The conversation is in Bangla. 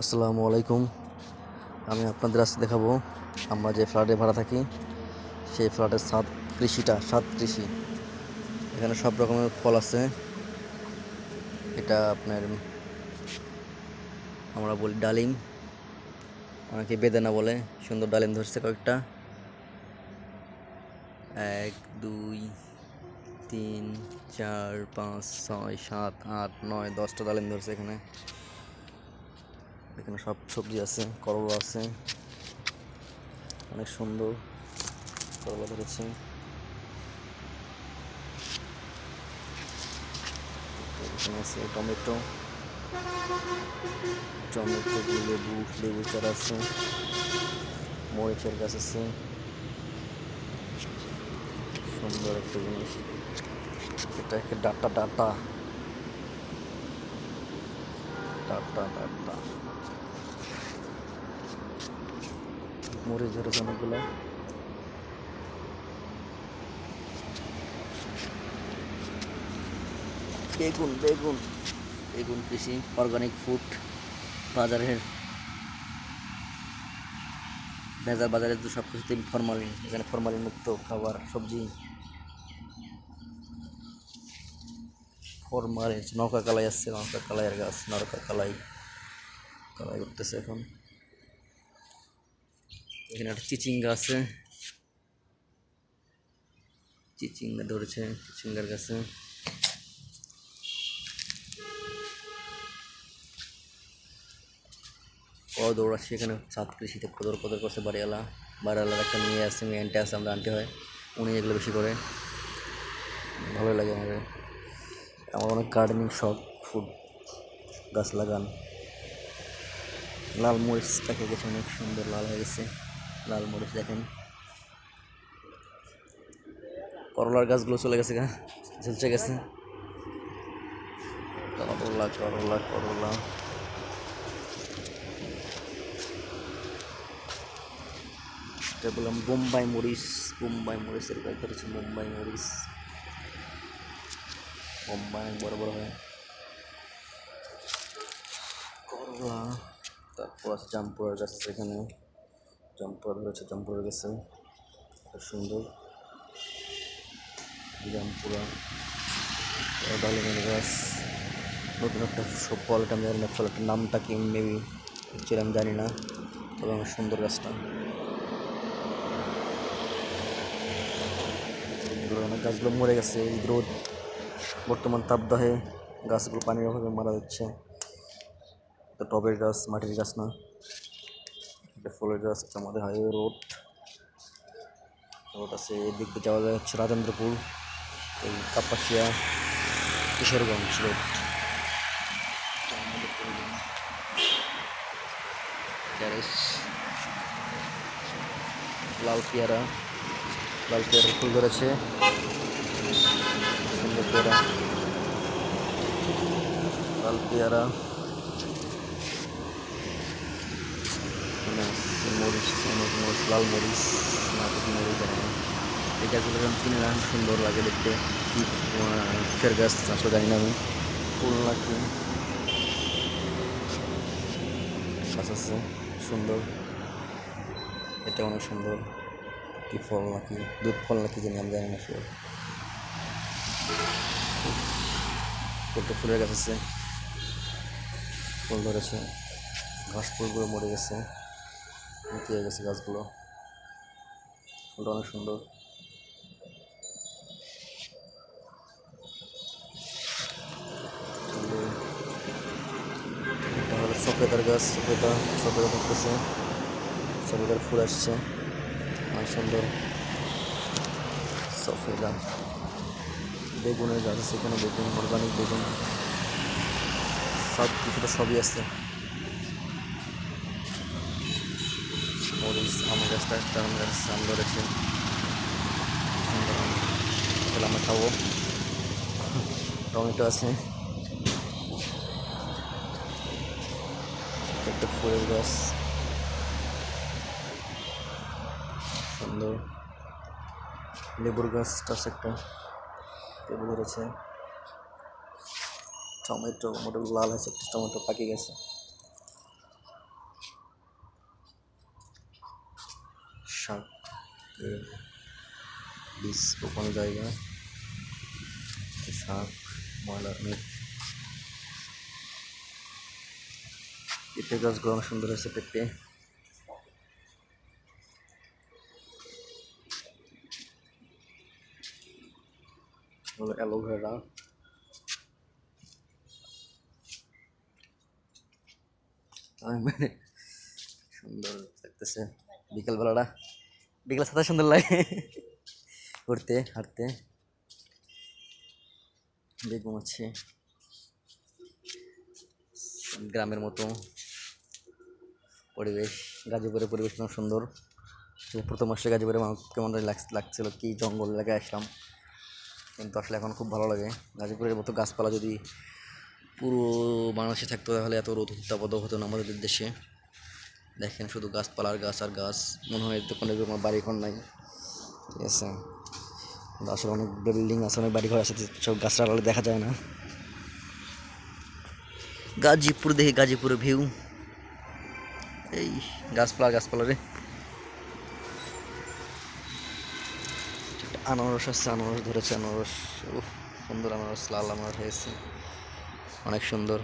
আসসালামু আলাইকুম। আমি আপনাদের আজকে দেখাবো, আমরা যে ফ্ল্যাটে ভাড়া থাকি, সেই ফ্ল্যাটের সাত কৃষিটা, সাত কৃষি। এখানে সব রকমের ফল আছে। এটা আপনার, আমরা বলি ডালিম। অনেকে বেদানা বলে, সুন্দর ডালিম ধরছে কয়েকটা। এক, দুই, তিন, চার, পাঁচ, ছয়, সাত, আট, নয়, দশটা ডালিম ধরছে এখানে। এখানে সব সবজি আছে, করলা আছে। অনেক সুন্দর করলা ধরেছে। এখানে আছে টমেটো। টমেটো, লেবু লেবু চারা আছে। মরিচের গাছ আছে। সুন্দর একটা জিনিস। এটা একটা ডাটা ডাটা। Data data. মরিচ ধরেছে অনেকগুলো বেগুন বেগুন। বেগুন কৃষি অর্গানিক ফুড বাজারের ভেজাল বাজারে তো সব কিছুতেই ফরমালিন এখানে ফরমালিন মুক্ত খাবার, সবজি। ফরমালিন নৌকা কালাই আসছে, নৌকা কালাইয়ের গাছ, নৌকা কালাই কালাই করতেছে এখন। এখানে একটা চিচিঙ্গা আছে। চিচিঙ্গা ধরেছে, চিচিঙ্গার কাছে ও দৌড়াচ্ছে এখানে। সাত কৃষিতে কদর কদর করছে বাড়িওয়ালা। বাড়িওয়ালার একটা মেয়ে আছে, মেয়ে আন্টি আছে, আমরা আন্টি হয়। উনি এগুলো বেশি করে। ভালো লাগে আমাদের। আমার অনেক গার্ডেনিং শখ ফুড গাছ লাগান। লাল মরিচ দেখা গেছে অনেক সুন্দর, লাল হয়ে গেছে। লাল মরিচ দেখেন। করলার গাছগুলো চলে গেছে গা, ঝুলছে গেছে। করলা করলা করলা। এটা বললাম বোম্বাই মরিচ, বোম্বাই মরিচের গাছ ধরেছে বোম্বাই মরিচ। বোম্বাই বড় বড় হয়। করলা, তারপর আছে জামপুরার গাছ এখানে। জামপুরা ধরেছে গাছে। খুব সুন্দর। জামপুরা ডালিমের গাছ নতুন একটা ফলটা আমি জানি না নামটা কি মেবি আমি জানি না। তবে আমার সুন্দর গাছটা। অনেক গাছগুলো মরে গেছে, এই রোদ বর্তমান তাপদাহে গাছগুলো পানির অভাবে মারা যাচ্ছে। টবের গাছ, মাটির গাছ না। এটা ফুলের গাছ আমাদের হাইওয়ে রোড রোড আছে, এদিক দিয়ে যাওয়া যায় হচ্ছে রাজেন্দ্রপুর, এই কাপাসিয়া, কিশোরগঞ্জ রোড লাল পেয়ারা লাল পেয়ারার ফুল ধরেছে। সুন্দর পেয়ারা লাল পেয়ারা এখানে আছে মরিচ, অনেক মরিচ, লাল মরিচ, নাটক মরিচ এই গাছগুলো যখন কিনে রাখেন সুন্দর লাগে দেখতে। কিসের গাছ আসলে জানি না আমি। ফুল নাকি গাছ আছে, সুন্দর। এটা অনেক সুন্দর। কি ফল নাকি দুধ ফল নাকি জানি আমি জানি না। একটা ফুলের গাছ আছে। ফুল ধরেছে। ঘাস ফুলগুলো মরে গেছে। হয়ে গেছে গাছগুলো। ফুলটা অনেক সুন্দর। সফেদার গাছ, সফেদা সফেদা করতেছে সফেদার ফুল আসছে। অনেক সুন্দর। সফেদা। বেগুনের গাছ আছে এখানে, বেগুন, অর্গানিক বেগুন। সব কিছুটা সবই আছে। মরিচ আম গাছটা একটা আম গাছ, আম ধরেছে। তাহলে আমরা খাব। টমেটো আছে। একটা ফুলের গাছ। সুন্দর। লেবুর গাছটা আছে একটা লেবু ধরেছে। টমেটো মোটামুটি লাল হয়েছে টমেটো পাকে গেছে শাক বীজ রোপণ জায়গা শাক, ময়লা, মিট। পেঁপে গাছগুলো অনেক সুন্দর হয়েছে পেঁপে হলো অ্যালোভেরা। মানে সুন্দর লাগতেছে বিকেলবেলাটা। বিকেল সাথে সুন্দর লাগে। ঘুরতে হাঁটতে। বেগুন আছে গ্রামের মতো। পরিবেশ, গাজীপুরের পরিবেশ অনেক সুন্দর। প্রথম আসলে গাজীপুরে কেমন লাগছিল, কি জঙ্গল এলাকায় আসলাম। কিন্তু আসলে এখন খুব ভালো লাগে। গাজীপুরের মতো গাছপালা যদি পুরো বাংলাদেশে থাকতো, তাহলে এত রোদ উত্তাপদ হতো না আমাদের দেশে। দেখেন শুধু গাছপালার গাছ আর গাছ। মনে হয় তো কোনো বাড়ি ঘর নাই। ঠিক আছে? আসলে অনেক বিল্ডিং আছে, অনেক বাড়ি ঘর আছে, সব গাছটা আড়ালে দেখা যায় না। গাজীপুর দেখি গাজীপুরের ভিউ এই গাছপালা গাছপালা রে। আনারস আছে, আনারস ধরেছে, আনারস। সুন্দর আনারস, লাল আনারস হয়েছে। অনেক সুন্দর।